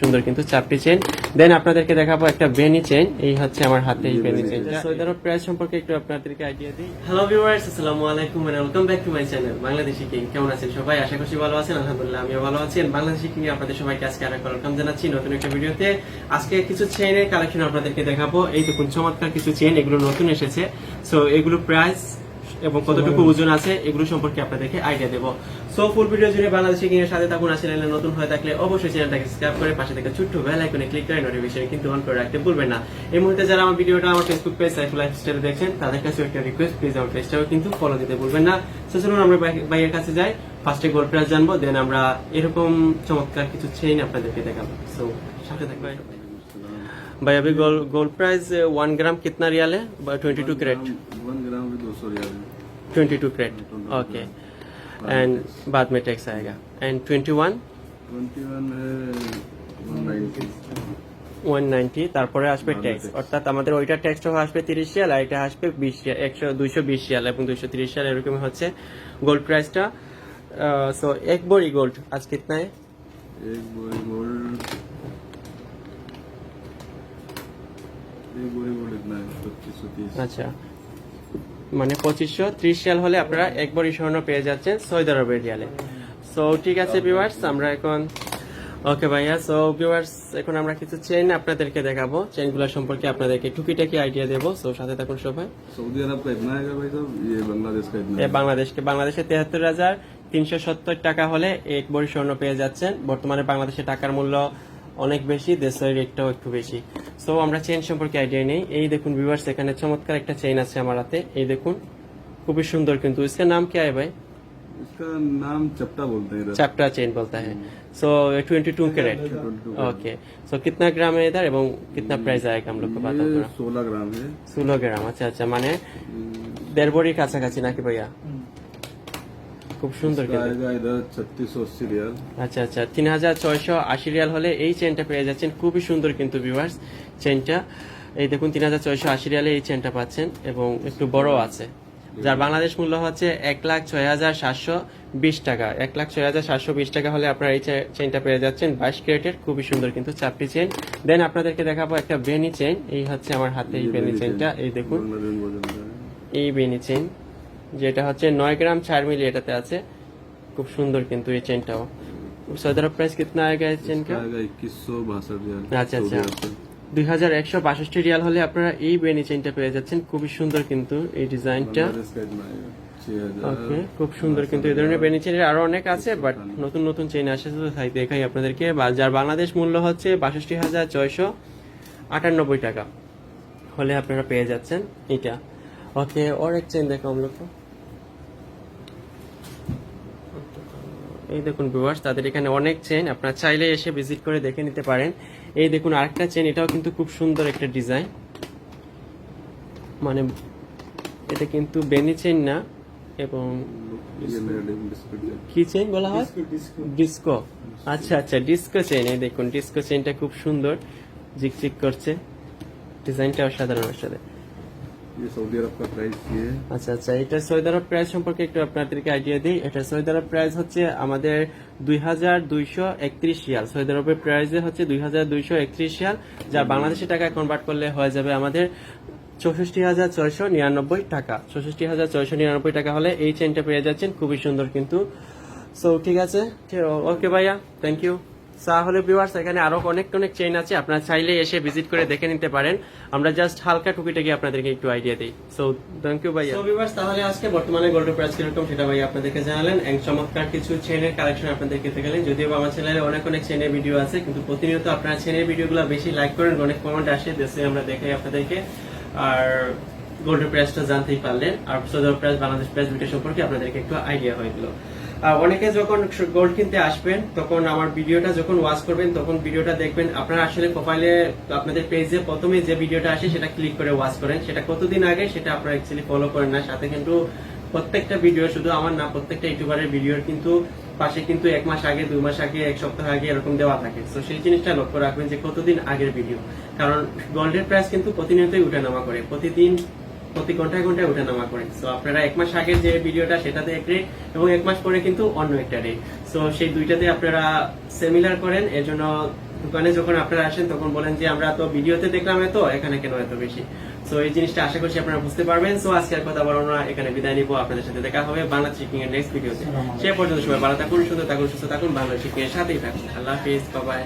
সুন্দর কিন্তু চাপটি চেন দেন আপনাদেরকে দেখাবো একটা বেনি চেন এই হচ্ছে আমার হাতে এই বেনি চেনটা সৌদি আরব প্রাইস সম্পর্কে একটু আপনাদেরকে আইডিয়া দিই। হ্যালো ভিউয়ার্স আসসালামু আলাইকুম and welcome back to my channel Bangladeshi king কেমন আছেন সবাই? আশা করছি ভালো আছেন। আলহামদুলিল্লাহ আমিও ভালো আছি। And বাংলাদেশি কিং এ আপনাদের সবাইকে আজকে আরেক ওয়েলকাম জানাচ্ছি নতুন একটা ভিডিওতে। আজকে কিছু চেইনের কালেকশন আপনাদেরকে দেখাবো। এই দেখুন চমৎকার কিছু চেইন এগুলো নতুন এসেছে। সো এগুলো প্রাইস এবং কতটুকু ওজন আছে এগুলো সম্পর্কে আপনাদেরকে আইডিয়া দেবো। সো ফুল ভিডিও জুড়ে বাংলাদেশে কিনে সাথে থাকুন আসলে নতুন হয়ে থাকলে অবশ্যই চ্যানেলটাকে সাবস্ক্রাইব করে পাশে থেকে ছোট্ট বেল আইকনে ক্লিক করে নোটিফিকেশন কিন্তু অন করে রাখতে ভুলবেন না এই মুহূর্তে যারা আমার ভিডিওটা আমার ফেসবুক পেজ সাইফুল লাইফস্টাইলে দেখছেন তাদের কাছে একটা রিকোয়েস্ট প্লিজ আমার পেজটাও কিন্তু ফলো দিতে ভুলবেন না সো চলুন আমরা ভাই- ভাইয়ের কাছে যাই ফার্স্টে গোল্ড প্রাইস জানবো দেন আমরা এরকম চমৎকার কিছু চেইন আপনাদেরকে দেখাবো সো সাথে থাকবে भाई अभी gold gold price one gram कितना रियल है twenty two carat one gram भी दो सौ रियाल है twenty two carat okay and बाद में टैक्स आएगा and twenty one twenty one है वन नाइन्टी ওয়ান নাইনটি তারপরে আসবে ট্যাক্স অর্থাৎ আমাদের ওইটা ট্যাক্সটা আসবে তিরিশ রিয়াল আর এটা আসবে বিশ রিয়াল একশো দুইশো বিশ রিয়াল এবং দুইশো তিরিশ রিয়াল এরকম হচ্ছে গোল্ড প্রাইসটা সো এক বড়ি গোল্ড আজ कितना है एक बोरी गोल्ड एक बोरी गोल्ड इतना है पच्चीस सौ तीस আচ্ছা মানে পঁচিশশো ত্রিশ রিয়াল হলে আপনারা এক বড়ি স্বর্ণ পেয়ে যাচ্ছেন সৌদি আরবের রিয়ালে সো ঠিক আছে ভিউয়ার্স আমরা এখন ওকে ভাইয়া সো ভিউয়ার্স এখন আমরা কিছু চেন আপনাদেরকে দেখাবো চেনগুলো সম্পর্কে আপনাদেরকে টুকিটাকি আইডিয়া দেবো সো সাথে থাকুন সবাই सऊदी अरब का इतना है भाई साहब ये बांग्लादेश का इतना এ है বাংলাদেশকে বাংলাদেশে তেহাত্তর হাজার তিনশো সত্তর টাকা হলে এক বড়ি স্বর্ণ পেয়ে যাচ্ছেন বর্তমানে বাংলাদেশে টাকার মূল্য অনেক বেশি দেশের রেটটাও একটু বেশি সো আমরা চেইন সম্পর্কে আইডিয়া নেই এই দেখুন ভিউয়ার্স এখানে চমৎকার একটা চেইন আছে আমার হাতে এই দেখুন খুবই সুন্দর কিন্তু इसका नाम क्या है भाई इसका नाम चपटा बोलते हैं इधर चैप्टा चेन बोलता है so twenty two carat 22 okay so कितना ग्राम है इधर एवं कितना प्राइस आएगा हम लोग को बात ये सोलह ग्राम है ষোলো গ্রাম আচ্ছা আচ্ছা মানে দেড় বড়ির কাছাকাছি নাকি ভাইয়া খুব সুন্দর রিয়াল আচ্ছা আচ্ছা তিন হাজার ছয়শো আশি রিয়াল হলে এই চেনটা পেয়ে যাচ্ছেন। খুবই সুন্দর কিন্তু ভিউয়ার্স চেনটা এই দেখুন তিন হাজার ছয়শো আশি রিয়ালে এই চেনটা পাচ্ছেন এবং একটু বড় আছে। যার বাংলাদেশ মূল্য হচ্ছে এক লাখ ছয় হাজার সাতশো বিশ টাকা। এক লাখ ছয় হাজার সাতশো বিশ টাকা হলে আপনারা এই চেনটা পেয়ে যাচ্ছেন। বাইশ ক্যারেটের খুবই সুন্দর কিন্তু চাপটি চেন দেন আপনাদেরকে দেখাবো একটা বেনি চেন এই হচ্ছে আমার হাতে এই বেনি চেনটা এই দেখুন। এই বেনি চেন যেটা হচ্ছে নয় গ্রাম চার মিলি এটাতে আছে। খুব সুন্দর কিন্তু এই চেনটাও उसका প্রাইস कितना आएगा इस चेन আচ্ছা आएगा 2162 रियाल আচ্ছা আচ্ছা। রিয়াল হলে আপনারা এই বেনি চেনটা পেয়ে যাচ্ছেন। খুবই সুন্দর কিন্তু এই ডিজাইনটা। ওকে খুব সুন্দর কিন্তু এই ধরনের বেনি চেনের আরও অনেক আছে বাট নতুন নতুন চেন আসে তো তাই দেখাই আপনাদেরকে। যার বাংলাদেশ মূল্য হচ্ছে বাষট্টি হাজার ছয়শো আটানব্বই টাকা। হলে আপনারা পেয়ে যাচ্ছেন এটা ওকে और एक चेन देखो हम এই দেখুন ভিউয়ার্স তাদের এখানে অনেক চেন আপনারা চাইলে এসে ভিজিট করে দেখে নিতে পারেন। এই দেখুন আরেকটা চেন এটাও কিন্তু খুব সুন্দর একটা ডিজাইন মানে এটা কিন্তু বেনি চেন না এবং কি চেন বলা হয়? ডিস্কো আচ্ছা আচ্ছা ডিস্কো চেন এই দেখুন ডিস্কো চেনটা খুব সুন্দর। জিকচিক করছে। ডিজাইনটা অসাধারণ সাথে ये सऊदी अरब का प्राइस ये है আচ্ছা আচ্ছা এটা সৌদি আরব প্রাইস সম্পর্কে একটু আপনাদেরকে আইডিয়া দিই এটা সৌদি আরব প্রাইস হচ্ছে আমাদের দুই হাজার দুইশো একত্রিশ রিয়াল সৌদি আরবের প্রাইসে হচ্ছে দুই হাজার দুইশো একত্রিশ রিয়াল যা বাংলাদেশি টাকায় কনভার্ট করলে হয়ে যাবে আমাদের চৌষট্টি হাজার ছয়শো নিরানব্বই টাকা চৌষট্টি হাজার ছয়শো নিরানব্বই টাকা হলে এই চেনটা পেয়ে যাচ্ছেন খুবই সুন্দর কিন্তু সো ঠিক আছে ওকে ভাইয়া থ্যাংক ইউ তাহলে ভিউয়ার্স, এখানে আরও অনেক অনেক চেইন আছে, আপনারা চাইলে এসে ভিজিট করে দেখে নিতে পারেন। আমরা জাস্ট হালকা টুকিটাকি আপনাদেরকে একটু আইডিয়া দিই। সো থ্যাংক ইউ ভাইয়া। সো ভিউয়ার্স তাহলে আজকে বর্তমানে গোল্ডের প্রাইস কীরকম সেটা ভাই আপনাদেরকে জানালেন। এক চমৎকার কিছু চেনের কালেকশন আপনাদেরকে দেখালেন যদিও আমার চ্যানেলে অনেক অনেক চেনের ভিডিও আছে, কিন্তু প্রতিনিয়ত আপনারা চেনের ভিডিওগুলো বেশি লাইক করেন, অনেক কমেন্ট আসে দেশে আমরা দেখাই আপনাদেরকে। আর গোল্ডের প্রাইসটা জানতেই পারলেন। আর সৌদি প্রাইস বাংলাদেশ প্রাইস দুইটা সম্পর্কে আপনাদেরকে একটু আইডিয়া হয়ে গেল। অনেকে যখন গোল্ড কিনতে আসবেন, তখন আমার ভিডিওটা যখন ওয়াচ করবেন, তখন ভিডিওটা দেখবেন আপনারা আসলে প্রোফাইলে আপনাদের পেজে প্রথমে যে ভিডিওটা আসে সেটা ক্লিক করে ওয়াচ করেন। সেটা কতদিন আগে সেটা আপনারা অ্যাকচুয়ালি ফলো করেন না। সাথে কিন্তু প্রত্যেকটা ভিডিও শুধু আমার না, প্রত্যেকটা ইউটিউবারের ভিডিওর কিন্তু পাশে কিন্তু এক মাস আগে, দুই মাস আগে, এক সপ্তাহ আগে এরকম দেওয়া থাকে। তো সেই জিনিসটা লক্ষ্য রাখবেন যে কতদিন আগের ভিডিও কারণ গোল্ডের প্রাইস কিন্তু প্রতিনিয়তই উঠানামা করে। প্রতিদিন প্রতি ঘন্টায় ঘন্টায় উঠানামা করে। তো আপনারা এক মাস আগের যে ভিডিওটা সেটাতে এক রেট এবং এক মাস পরে কিন্তু অন্য একটা রেট তো সেই দুইটাতে আপনারা সিমিলার করেন। এর জন্য দোকানে যখন আপনারা আসেন তখন বলেন যে আমরা তো ভিডিওতে দেখলাম এত এখানে কেন এত বেশি? সো এই জিনিসটা আশা করছি আপনারা বুঝতে পারবেন। সো আজকে আর কথা বলব না এখানে বিদায় নিবো। আপনাদের সাথে দেখা হবে বাংলা চিকিং এর নেক্সট ভিডিওতে সে পর্যন্ত সবাই ভালো থাকুন সুন্দর থাকুন সুস্থ থাকুন বাংলা চিকিং এর সাথেই থাকুন। আল্লাহ হাফিজ বাবাই